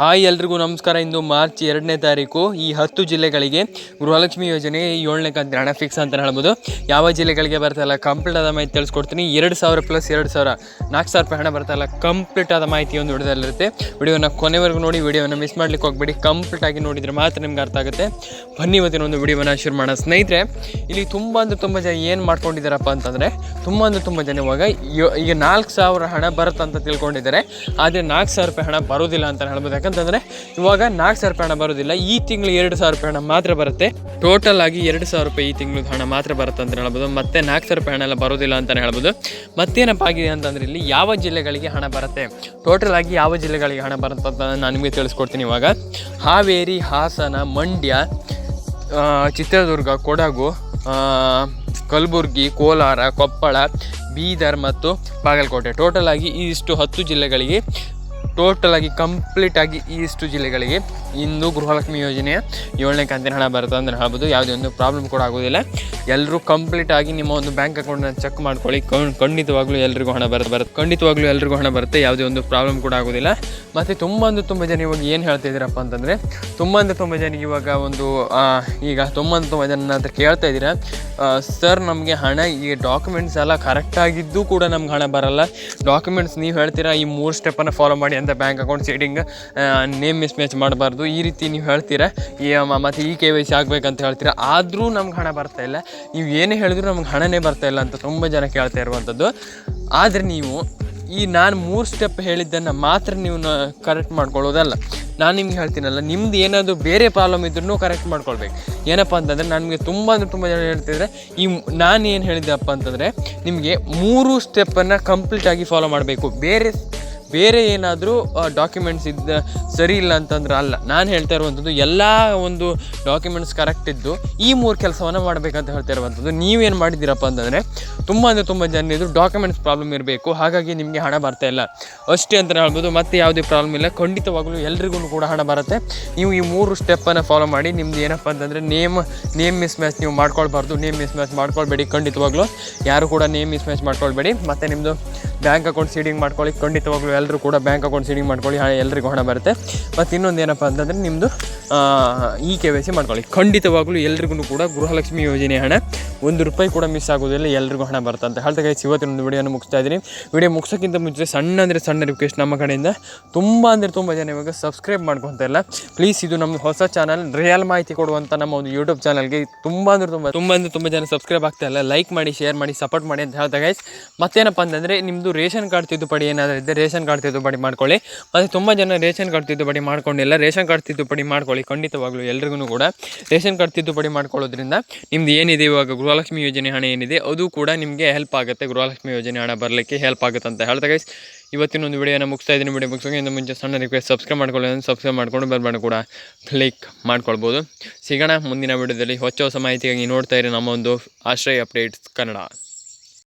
Hi ಎಲ್ರಿಗೂ ನಮಸ್ಕಾರ. ಇಂದು March ಎರಡನೇ ತಾರೀಕು ಈ ಹತ್ತು ಜಿಲ್ಲೆಗಳಿಗೆ ಗೃಹಲಕ್ಷ್ಮಿ ಯೋಜನೆ ಏಳನೇ ಕಂತಿನ ಹಣ ಫಿಕ್ಸ್ ಅಂತ ಹೇಳ್ಬೋದು. ಯಾವ ಜಿಲ್ಲೆಗಳಿಗೆ ಬರ್ತಲ್ಲ ಕಂಪ್ಲೀಟ್ ಆದ ಮಾಹಿತಿ ತಿಳಿಸ್ಕೊಡ್ತೀನಿ. ಎರಡು ಸಾವಿರ ಪ್ಲಸ್ ಎರಡು ಸಾವಿರ ನಾಲ್ಕು ಸಾವಿರ ರೂಪಾಯಿ ಹಣ ಬರ್ತಾಯಿಲ್ಲ ಕಂಪ್ಲೀಟ್ ಆದ ಮಾಹಿತಿ ಒಂದು ವಿಡಿಯೋದಲ್ಲಿರುತ್ತೆ. ವಿಡಿಯೋನ ಕೊನೆವರೆಗೂ ನೋಡಿ, ವಿಡಿಯೋನ ಮಿಸ್ ಮಾಡ್ಲಿಕ್ಕೆ ಹೋಗ್ಬೇಡಿ. ಕಂಪ್ಲೀಟ್ ಆಗಿ ನೋಡಿದರೆ ಮಾತ್ರ ನಿಮ್ಗೆ ಅರ್ಥ ಆಗುತ್ತೆ. ಬನ್ನಿ ಇವತ್ತಿನ ಒಂದು ವಿಡಿಯೋನ ಶುರು ಮಾಡೋಣ. ಸ್ನೇಹಿತರೆ, ಇಲ್ಲಿ ತುಂಬ ಅಂದರೆ ತುಂಬ ಜನ ಏನು ಮಾಡ್ಕೊಂಡಿದ್ದಾರಪ್ಪ ಅಂತಂದರೆ, ತುಂಬ ಅಂದ್ರೆ ತುಂಬ ಜನ ಇವಾಗ ಈಗ ನಾಲ್ಕು ಸಾವಿರ ಹಣ ಬರುತ್ತಂತ ತಿಳ್ಕೊಂಡಿದ್ದಾರೆ. ಆದರೆ ನಾಲ್ಕು ಸಾವಿರ ರೂಪಾಯಿ ಹಣ ಬರೋದಿಲ್ಲ ಅಂತ ಹೇಳ್ಬೋದು. ಯಾಕಂತಂದರೆ ಇವಾಗ ನಾಲ್ಕು ಸಾವಿರ ರೂಪಾಯಿ ಹಣ ಬರೋದಿಲ್ಲ. ಈ ತಿಂಗಳು ಎರಡು ಸಾವಿರ ರೂಪಾಯಿ ಹಣ ಮಾತ್ರ ಬರುತ್ತೆ. ಟೋಟಲ್ ಆಗಿ ಎರಡು ಸಾವಿರ ರೂಪಾಯಿ ಈ ತಿಂಗಳು ಹಣ ಮಾತ್ರ ಬರುತ್ತೆ ಅಂತ ಹೇಳ್ಬೋದು. ಮತ್ತೆ ನಾಲ್ಕು ಸಾವಿರ ರೂಪಾಯಿ ಹಣ ಎಲ್ಲ ಬರೋದಿಲ್ಲ ಅಂತಲೇ ಹೇಳ್ಬೋದು. ಮತ್ತೇನಪ್ಪ ಆಗಿದೆ ಅಂತಂದ್ರೆ ಇಲ್ಲಿ ಯಾವ ಜಿಲ್ಲೆಗಳಿಗೆ ಹಣ ಬರುತ್ತೆ? ಟೋಟಲ್ ಆಗಿ ಯಾವ ಜಿಲ್ಲೆಗಳಿಗೆ ಹಣ ಬರುತ್ತೆ ಅಂತ ನಾನು ನಿಮಗೆ ತಿಳಿಸ್ಕೊಡ್ತೀನಿ ಇವಾಗ. ಹಾವೇರಿ, ಹಾಸನ, ಮಂಡ್ಯ ಚಿತ್ರದುರ್ಗ, ಕೊಡಗು ಕಲಬುರ್ಗಿ, ಕೋಲಾರ, ಕೊಪ್ಪಳ, ಬೀದರ್ ಮತ್ತು ಬಾಗಲಕೋಟೆ. ಟೋಟಲ್ ಆಗಿ ಇಷ್ಟು ಹತ್ತು ಜಿಲ್ಲೆಗಳಿಗೆ ಟೋಟಲ್ ಕಂಪ್ಲೀಟಾಗಿ ಈ ಇಷ್ಟು ಜಿಲ್ಲೆಗಳಿಗೆ ಇಂದು ಗೃಹಲಕ್ಷ್ಮಿ ಯೋಜನೆಯ ಏಳನೇ ಕಂತಿನ ಹಣ ಬರುತ್ತೆ ಅಂತ ಹೇಳ್ಬೋದು. ಯಾವುದೇ ಒಂದು ಪ್ರಾಬ್ಲಮ್ ಕೂಡ ಆಗೋದಿಲ್ಲ. ಎಲ್ಲರೂ ಕಂಪ್ಲೀಟ್ ಆಗಿ ನಿಮ್ಮ ಒಂದು ಬ್ಯಾಂಕ್ ಅಕೌಂಟ್ನ ಚೆಕ್ ಮಾಡ್ಕೊಳ್ಳಿ. ಖಂಡಿತವಾಗ್ಲೂ ಎಲ್ರಿಗೂ ಹಣ ಬರುತ್ತೆ ಬರುತ್ತೆ ಖಂಡಿತವಾಗ್ಲೂ ಎಲ್ರಿಗೂ ಹಣ ಬರುತ್ತೆ. ಯಾವುದೇ ಒಂದು ಪ್ರಾಬ್ಲಮ್ ಕೂಡ ಆಗೋದಿಲ್ಲ. ಮತ್ತು ತುಂಬ ಅಂದ್ರೆ ತುಂಬ ಜನ ಇವಾಗ ಏನು ಹೇಳ್ತಿದ್ದೀರಪ್ಪ ಅಂತಂದರೆ, ತುಂಬ ಅಂದರೆ ತುಂಬ ಜನ ಇವಾಗ ಒಂದು ಈಗ ತುಂಬ ಅಂದ್ರೆ ತುಂಬ ಜನ ಅಂತ ಕೇಳ್ತಾ ಇದ್ದೀರಾ. ಸರ್ ನಮಗೆ ಹಣ ಈಗ ಡಾಕ್ಯುಮೆಂಟ್ಸ್ ಎಲ್ಲ ಕರೆಕ್ಟಾಗಿದ್ದು ಕೂಡ ನಮ್ಗೆ ಹಣ ಬರಲ್ಲ. ಡಾಕ್ಯುಮೆಂಟ್ಸ್ ನೀವು ಹೇಳ್ತೀರಾ, ಈ ಮೂರು ಸ್ಟೆಪ್ಪನ್ನು ಫಾಲೋ ಮಾಡಿ ಅಂತ bank account seeding name mismatch ಮಾಡಬಾರ್ದು. ಈ ರೀತಿ ನೀವು ಹೇಳ್ತೀರಾ? ಈ ಮತ್ತು ಈ ಕೆ ವೈ ಸಿ ಆಗಬೇಕಂತ ಹೇಳ್ತೀರಾ? ಆದರೂ ನಮ್ಗೆ ಹಣ ಬರ್ತಾ ಇಲ್ಲ. ನೀವು ಏನೇ ಹೇಳಿದ್ರು ನಮ್ಗೆ ಹಣನೇ ಬರ್ತಾ ಇಲ್ಲ ಅಂತ ತುಂಬ ಜನ ಕೇಳ್ತಾ ಇರುವಂಥದ್ದು. ಆದರೆ ನೀವು ಈ ನಾನು ಮೂರು ಸ್ಟೆಪ್ ಹೇಳಿದ್ದನ್ನು ಮಾತ್ರ ನೀವು ಕರೆಕ್ಟ್ ಮಾಡ್ಕೊಳ್ಳೋದಲ್ಲ. ನಾನು ನಿಮ್ಗೆ ಹೇಳ್ತೀನಲ್ಲ, ನಿಮ್ದು ಏನಾದರೂ ಬೇರೆ ಪ್ರಾಬ್ಲಮ್ ಇದ್ರೂ ಕರೆಕ್ಟ್ ಮಾಡ್ಕೊಳ್ಬೇಕು. ಏನಪ್ಪ ಅಂತಂದರೆ ನನಗೆ ತುಂಬ ಅಂದರೆ ತುಂಬ ಜನ ಹೇಳ್ತಿದ್ರೆ, ಈ ನಾನು ಏನು ಹೇಳಿದ್ದೆಪ್ಪ ಅಂತಂದರೆ, ನಿಮಗೆ ಮೂರು ಸ್ಟೆಪ್ಪನ್ನು ಕಂಪ್ಲೀಟಾಗಿ ಫಾಲೋ ಮಾಡಬೇಕು. ಬೇರೆ ಬೇರೆ ಏನಾದರೂ ಡಾಕ್ಯುಮೆಂಟ್ಸ್ ಇದ್ದ ಸರಿ ಇಲ್ಲ ಅಂತಂದ್ರೆ ಅಲ್ಲ. ನಾನು ಹೇಳ್ತಾ ಇರುವಂಥದ್ದು ಎಲ್ಲ ಒಂದು ಡಾಕ್ಯುಮೆಂಟ್ಸ್ ಕರೆಕ್ಟ್ ಇದ್ದು ಈ ಮೂರು ಕೆಲಸವನ್ನು ಮಾಡಬೇಕಂತ ಹೇಳ್ತಾ ಇರುವಂಥದ್ದು ನೀವೇನು ಮಾಡಿದ್ದೀರಪ್ಪ ಅಂತಂದರೆ ತುಂಬ ಅಂದರೆ ತುಂಬ ಜನ ಇದು ಡಾಕ್ಯುಮೆಂಟ್ಸ್ ಪ್ರಾಬ್ಲಮ್ ಇರಬೇಕು. ಹಾಗಾಗಿ ನಿಮಗೆ ಹಣ ಬರ್ತಾ ಇಲ್ಲ. ಅಷ್ಟೇ ಅಂತ ಹೇಳ್ಬೋದು. ಮತ್ತೆ ಯಾವುದೇ ಪ್ರಾಬ್ಲಮ್ ಇಲ್ಲ. ಖಂಡಿತವಾಗ್ಲೂ ಎಲ್ರಿಗೂ ಕೂಡ ಹಣ ಬರುತ್ತೆ. ನೀವು ಈ ಮೂರು ಸ್ಟೆಪ್ಪನ್ನು ಫಾಲೋ ಮಾಡಿ ನಿಮ್ದು ಏನಪ್ಪ ಅಂತಂದರೆ ನೇಮ್ ನೇಮ್ ಮಿಸ್ ಮ್ಯಾಚ್ ನೀವು ಮಾಡ್ಕೊಳ್ಬಾರ್ದು. ನೇಮ್ ಮಿಸ್ ಮ್ಯಾಚ್ ಮಾಡ್ಕೊಳ್ಬೇಡಿ. ಖಂಡಿತವಾಗ್ಲೂ ಯಾರು ಕೂಡ ನೇಮ್ ಮಿಸ್ ಮ್ಯಾಚ್ ಮಾಡ್ಕೊಳ್ಬೇಡಿ. ಮತ್ತು ನಿಮ್ಮದು ಬ್ಯಾಂಕ್ ಅಕೌಂಟ್ ಸೀಡಿಂಗ್ ಮಾಡ್ಕೊಳ್ಳಿ. ಖಂಡಿತವಾಗ್ಲೂ ಎಲ್ಲರೂ ಕೂಡ ಬ್ಯಾಂಕ್ ಅಕೌಂಟ್ ಸೀಡಿಂಗ್ ಮಾಡ್ಕೊಳ್ಳಿ. ಎಲ್ಲರಿಗೂ ಹಣ ಬರುತ್ತೆ. ಮತ್ತು ಇನ್ನೊಂದು ಏನಪ್ಪ ಅಂತಂದರೆ ನಿಮ್ಮದು ಇ ಕೆ ವೈ ಸಿ ಮಾಡ್ಕೊಳ್ಳಿ. ಖಂಡಿತವಾಗ್ಲೂ ಎಲ್ರಿಗೂ ಕೂಡ ಗೃಹಲಕ್ಷ್ಮಿ ಯೋಜನೆ ಹಣ. ಒಂದು ರೂಪಾಯಿ ಕೂಡ ಮಿಸ್ ಆಗೋದಿಲ್ಲ, ಎಲ್ರಿಗೂ ಹಣ ಬರುತ್ತೆ. ಅಂತ ಹೇಳ್ತಾ ಗೈಸ್ ಇವತ್ತಿನ ಒಂದು ವಿಡಿಯೋನ ಮುಗಿಸ್ತಾ ಇದ್ದೀನಿ. ವಿಡಿಯೋ ಮುಗಿಸೋಕ್ಕಿಂತ ಮುಂಚೆ ಸಣ್ಣ ಅಂದರೆ ಸಣ್ಣ ರಿಕ್ವೆಸ್ಟ್ ನಮ್ಮ ಕಡೆಯಿಂದ. ತುಂಬ ಅಂದರೆ ತುಂಬ ಜನ ಇವಾಗ ಸಬ್ಸ್ಕ್ರೈಬ್ ಮಾಡ್ಕೊತಾ ಇಲ್ಲ ಪ್ಲೀಸ್ ಇದು ನಮ್ಮ ಹೊಸ ಚಾನಲ್ ರಿಯಲ್ ಮಾಹಿತಿ ಕೊಡುವಂಥ ನಮ್ಮ ಒಂದು ಯೂಟ್ಯೂಬ್ ಚಾನಲ್ಗೆ ತುಂಬ ಅಂದರೆ ತುಂಬ ತುಂಬ ಅಂದರೆ ತುಂಬ ಜನ ಸಬ್ಸ್ಕ್ರೈಬ್ ಆಗ್ತಾ ಲೈಕ್ ಮಾಡಿ ಶೇರ್ ಮಾಡಿ ಸಪೋರ್ಟ್ ಮಾಡಿ ಅಂತ ಹೇಳ್ತಾ ಗೈಸ್ ಮತ್ತೇನಪ್ಪ ಅಂತಂದರೆ ನಿಮ್ಮದು ರೇಷನ್ ಕಾರ್ಡ್ ತಿದ್ದುಪಡಿ ಏನಾದರೂ ಇದ್ದರೆ ರೇಷನ್ ಕಾರ್ಡ್ ತಿದ್ದುಪಡಿ ಮಾಡ್ಕೊಳ್ಳಿ. ಮತ್ತು ತುಂಬ ಜನ ರೇಷನ್ ಕಾರ್ಡ್ ತಿದ್ದುಪಡಿ ಮಾಡ್ಕೊಂಡಿಲ್ಲ. ರೇಷನ್ ಕಾರ್ಡ್ ತಿದ್ದುಪಡಿ ಮಾಡ್ಕೊಳ್ಳಿ. ಖಂಡಿತವಾಗ್ಲೂ ಎಲ್ರಿಗೂ ಕೂಡ ರೇಷನ್ ಕಾರ್ಡ್ ತಿದ್ದುಪಡಿ ಮಾಡ್ಕೊಳ್ಳೋದ್ರಿಂದ ನಿಮ್ದು ಏನಿದೆ ಇವಾಗ ಗೃಹಲಕ್ಷ್ಮಿ ಯೋಜನೆ ಹಣ ಏನಿದೆ ಅದು ಕೂಡ ನಿಮಗೆ ಹೆಲ್ಪ್ ಆಗುತ್ತೆ. ಗೃಹಲಕ್ಷ್ಮಿ ಯೋಜನೆ ಹಣ ಬರಲಿಕ್ಕೆ ಹೆಲ್ಪ್ ಆಗುತ್ತೆ ಅಂತ ಹೇಳ್ತಾ ಗೈಸ್ ಇವತ್ತಿನ ಒಂದು ವಿಡಿಯೋನ ಮುಗಿಸ್ತಾ ಇದ್ದೀನಿ. ವಿಡಿಯೋ ಮುಗಿಸೋಕ್ಕಿಂತ ಮುಂಚೆ ಸಣ್ಣ ರಿಕ್ವೆಸ್ಟ್ ಸಬ್ಸ್ಕ್ರೈಬ್ ಮಾಡ್ಕೊಳ್ಳಿ. ಸಬ್ಸ್ಕ್ರೈಬ್ ಮಾಡ್ಕೊಂಡು ಬೆಲ್ ಕೂಡ ಕ್ಲಿಕ್ ಮಾಡ್ಕೊಳ್ಬೋದು. ಸಿಗೋಣ ಮುಂದಿನ ವಿಡಿಯೋದಲ್ಲಿ. ಹೊಚ್ಚ ಹೊಸ ಮಾಹಿತಿಗಾಗಿ ನೋಡ್ತಾ ಇರಿ. ನಮ್ಮ ಒಂದು ಆಶ್ರಯ ಅಪ್ಡೇಟ್ಸ್ ಕನ್ನಡ.